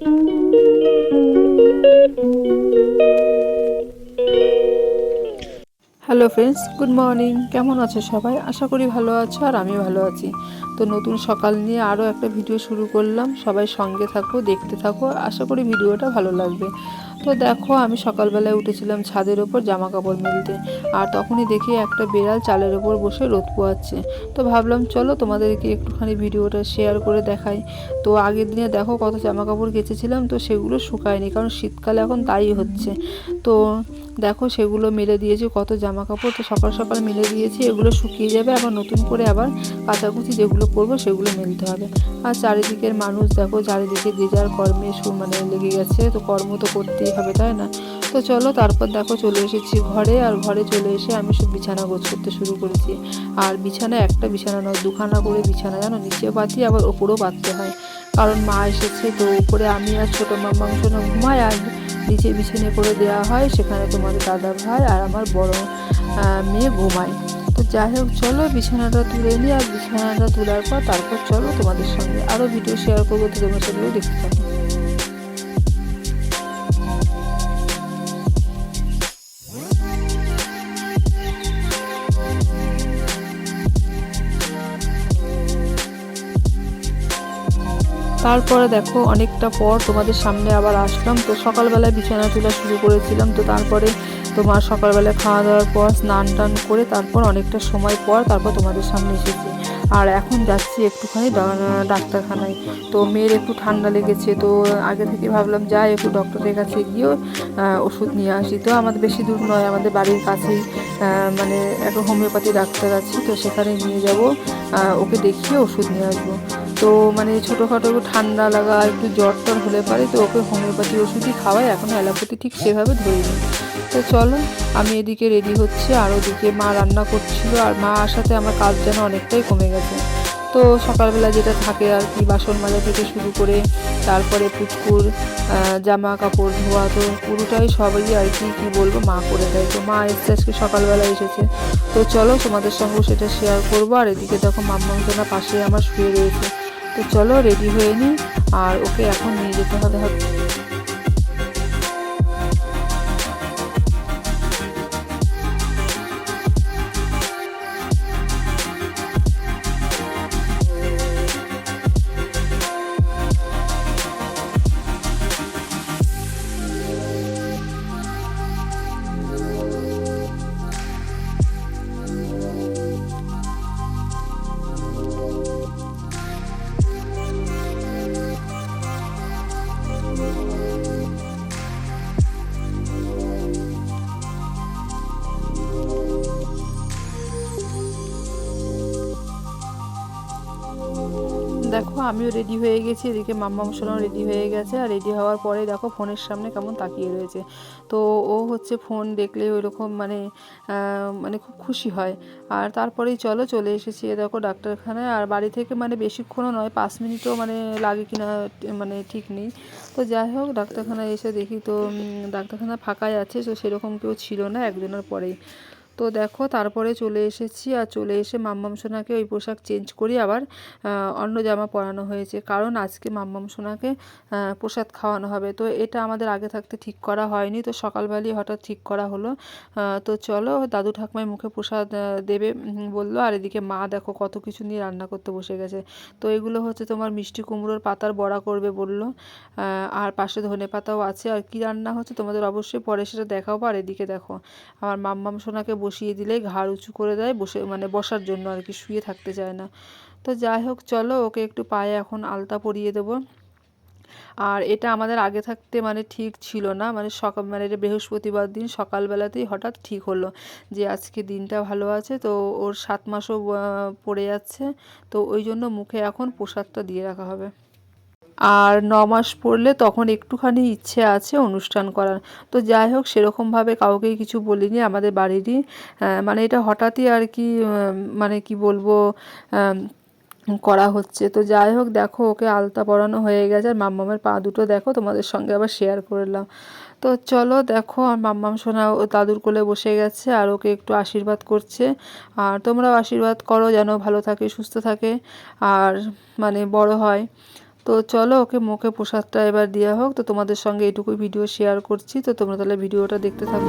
Hello friends good morning কেমন আছো সবাই? আশা করি ভালো আছো আর আমি ভালো আছি। তো নতুন সকাল নিয়ে আরও একটা ভিডিও শুরু করলাম। সবাই সঙ্গে থাকো, দেখতে থাকো। আশা করি ভিডিওটা ভালো লাগবে। তো দেখো, আমি সকালবেলায় উঠেছিলাম ছাদের ওপর জামা কাপড় মেলতে। আর তখনই দেখি একটা বেড়াল চালের ওপর বসে রোদ পোয়াচ্ছে তো ভাবলাম, চলো তোমাদেরকে একটুখানি ভিডিওটা শেয়ার করে দেখাই। তো আগের দিনে দেখো কত জামা কাপড় কেচেছিলাম, তো সেগুলো শুকায়নি, কারণ শীতকালে এখন তাই হচ্ছে। তো দেখো সেগুলো মেলে দিয়েছি, কত জামা কাপড় তো সকাল সকাল মেলে দিয়েছি, এগুলো শুকিয়ে যাবে, আবার নতুন করে আবার কাচাকুচি যেগুলো করব সেগুলো মেলতে হবে। আর চারিদিকের মানুষ দেখো, চারিদিকে যে যার কর্মে মানে লেগে গেছে, তো কর্ম তো করতেই হবে, তাই না? তো চলো তারপর দেখো চলে এসেছি ঘরে, আর ঘরে চলে এসে আমি সব বিছানা গোছ করতে শুরু করেছি। আর বিছানা একটা বিছানা নয়, দুখানা করে বিছানা, জানো? নিচেও পাতি আবার ওপরেও পাততে হয়। কারণ মা এসেছে, তো উপরে আমি আর ছোটো মা মাংস না ঘুমাই আর নিচে বিছানে করে দেওয়া হয়, সেখানে তোমাদের দাদা ভাই আর আমার বড় মেয়ে ঘুমায়। তো যাই হোক, চলো বিছানাটা তুলে নিই আর বিছানাটা তোলার পর তারপর চলো তোমাদের সঙ্গে আরও ভিডিও শেয়ার করব তোমার সঙ্গেও দেখতে থাকো তারপরে দেখো, অনেকটা পর তোমাদের সামনে আবার আসলাম। তো সকালবেলায় বিছানা তোলা শুরু করেছিলাম। তো তারপরে তোমার সকালবেলা খাওয়া দাওয়ার পর স্নান টান করে তারপর অনেকটা সময় পর তারপর তোমাদের সামনে এসেছি। আর এখন যাচ্ছি একটুখানি ডাক্তারখানায়। তো মেয়ের একটু ঠান্ডা লেগেছে, তো আগে থেকে ভাবলাম যাই একটু ডক্টরের কাছে গিয়েও ওষুধ নিয়ে আসি। তো আমাদের বেশি দূর নয়, আমাদের বাড়ির কাছেই মানে একটা হোমিওপ্যাথি ডাক্তার আছে। তো সেখানে নিয়ে যাব ওকে দেখিয়ে ওষুধ নিয়ে আসব। তো মানে ছোটোখাটো ঠান্ডা লাগা, একটু জ্বর টর হলে পারে, তো ওকে হোমিওপ্যাথি ওষুধই খাওয়াই, এখন অ্যালোপ্যাথি ঠিক সেভাবে ধরিনি। তো চলো, আমি এদিকে রেডি হচ্ছে, আর ওদিকে মা রান্না করছিল, আর মা আসাতে আমার কাজ যেন অনেকটাই কমে গেছে। তো সকালবেলা যেটা থাকে আর কি, বাসন মাজা থেকে শুরু করে, তারপরে পুচকুর জামা কাপড় ধোয়া, তো পুরোটাই সবাই আর কি, কী বলব, মা করে দেয়। তো মা এসছে আজকে সকালবেলা এসেছে। তো চলো তোমাদের সঙ্গে সেটা শেয়ার করব, আর এদিকে দেখো মাম্মাংসনা পাশে আমার শুয়ে রয়েছে। তো চলো রেডি হয়ে নিই আর ওকে এখন নিয়ে যেতে হবে দেখো, আমিও রেডি হয়ে গেছি। এদিকে মাম্মা মশলাও রেডি হয়ে গেছে। আর রেডি হওয়ার পরে দেখো, ফোনের সামনে কেমন তাকিয়ে রয়েছে। তো ও হচ্ছে ফোন দেখলে ওই রকম মানে মানে খুব খুশি হয়। আর তারপরেই চলো, চলে এসেছি এ দেখো ডাক্তারখানায়। আর বাড়ি থেকে মানে বেশিক্ষণও নয়, পাঁচ মিনিটও মানে লাগে কিনা মানে ঠিক নেই। তো যাই হোক, ডাক্তারখানায় এসে দেখি তো ডাক্তারখানা ফাঁকাই আছে, তো সেরকম কেউ ছিল না একজনের পরেই। তো দেখো, তারপরে চলে এসেছি আর চলে এসে মাম্মাম সোনাকে ওই পোশাক চেঞ্জ করি আবার অন্য জামা পরানো হয়েছে। কারণ আজকে মাম্মাম সোনাকে প্রসাদ খাওয়ানো হবে। তো এটা আমাদের আগে থাকতে ঠিক করা হয়নি। তো সকালবেলায় হঠাৎ ঠিক করা হলো। তো চলো, দাদু ঠাকুমার মুখে প্রসাদ দেবে বলল। আর এদিকে মা দেখো কত কিছু নিয়ে রান্না করতে বসে গেছে। তো এগুলো হচ্ছে তোমার মিষ্টি কুমড়োর পাতার বড়া করবে বলল। আর পাশে ধনে পাতাও আছে। আর কি রান্না হচ্ছে তোমাদের অবশ্যই পরে সেটা দেখাবো। আর এদিকে দেখো, আমার মাম্মাম সোনাকে বসিয়ে দিলে ঘাড় উঁচু করে দেয়, বসে মানে বসার জন্য আর কি, শুয়ে থাকতে চায় না। তো যাই হোক, চলো ওকে একটু পায়ে এখন আলতা পরিয়ে দেবো। আর এটা আমাদের আগে থাকতে মানে ঠিক ছিল না মানে সকাল মানে এটা বৃহস্পতিবার দিন সকালবেলাতেই হঠাৎ ঠিক হলো যে আজকে দিনটা ভালো আছে, তো ওর সাত মাসও পড়ে যাচ্ছে, তো ওই জন্য মুখে এখন প্রসাদটা দিয়ে রাখা হবে। আর ন মাস পড়লে তখন একটুখানি ইচ্ছে আছে অনুষ্ঠান করার। তো যাই হোক, সেরকমভাবে কাউকেই কিছু বলিনি। আমাদের বাড়িরই মানে এটা হঠাৎই আর কি মানে কি বলব করা হচ্ছে। তো যাই হোক, দেখো, ওকে আলতা পরানো হয়ে গেছে। আর মাম্মামের পা দুটো দেখো, তোমাদের সঙ্গে আবার শেয়ার করলাম তো চলো, দেখো, আর মাম্মাম সোনা ও দাদুর কোলে বসে গেছে, আর ওকে একটু আশীর্বাদ করছে। আর তোমরাও আশীর্বাদ করো, যেন ভালো থাকে, সুস্থ থাকে, আর মানে বড় হয়। তো চলো ওকে মুখে প্রসাদটা এবার দেওয়া হোক। তো তোমাদের সঙ্গে এটুকুই ভিডিও শেয়ার করছি। তো তোমরা তাহলে ভিডিওটা দেখতে থাকো।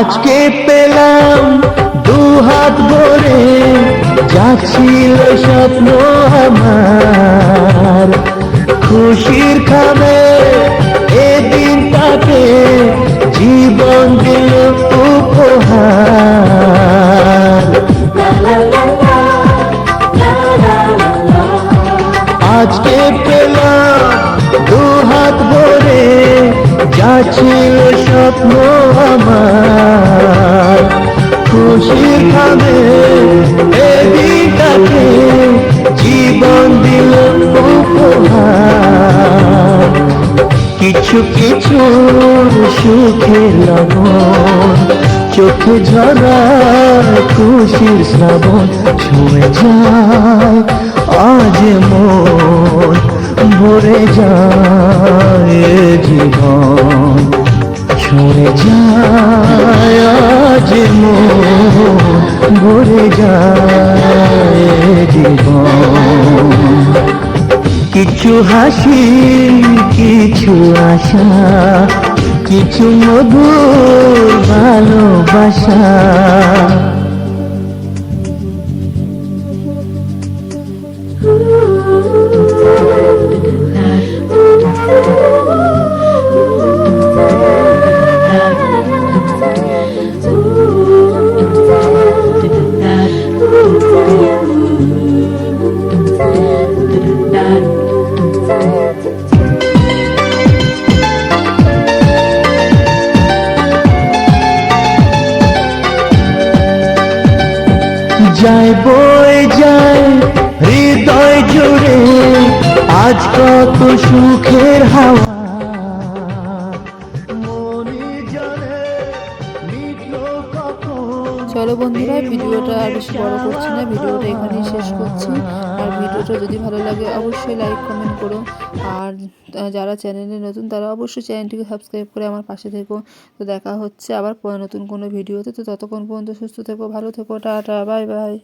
আজকে পেলাম দু হাত ভরে যাচ্ছিল স্বপ্ন আমার। খুশির খাবে এ দিনটাকে জীবন স্বপ্ন আমার। খুশির খাবে এদিকাকে জীবন দিল উপহার। কিছু কিছু সুখে লবণ, চোখে ঝরা খুশির শ্রাবণ ছুঁয়ে যায়, আজ মন ভরে যায় জীবন। ছুঁয়ে যায় আজ ভরে যায় কিছু হাসি কিছু আশা কিছু মধুর ভালোবাসা। আজ কত সুখের হাওয়া। চলো বন্ধুরা, ভিডিওটা আর বেশি বড় করছি না, ভিডিওটা এখানেই শেষ করছি। আর ভিডিওটা যদি ভালো লাগে, অবশ্যই লাইক কমেন্ট করো। আর যারা চ্যানেলে নতুন, তারা অবশ্যই চ্যানেলটিকে সাবস্ক্রাইব করে আমার পাশে থেকো। তো দেখা হচ্ছে আবার নতুন কোনো ভিডিওতে। তো ততক্ষণ পর্যন্ত সুস্থ থেকো, ভালো থেকো, টাটা বাই বাই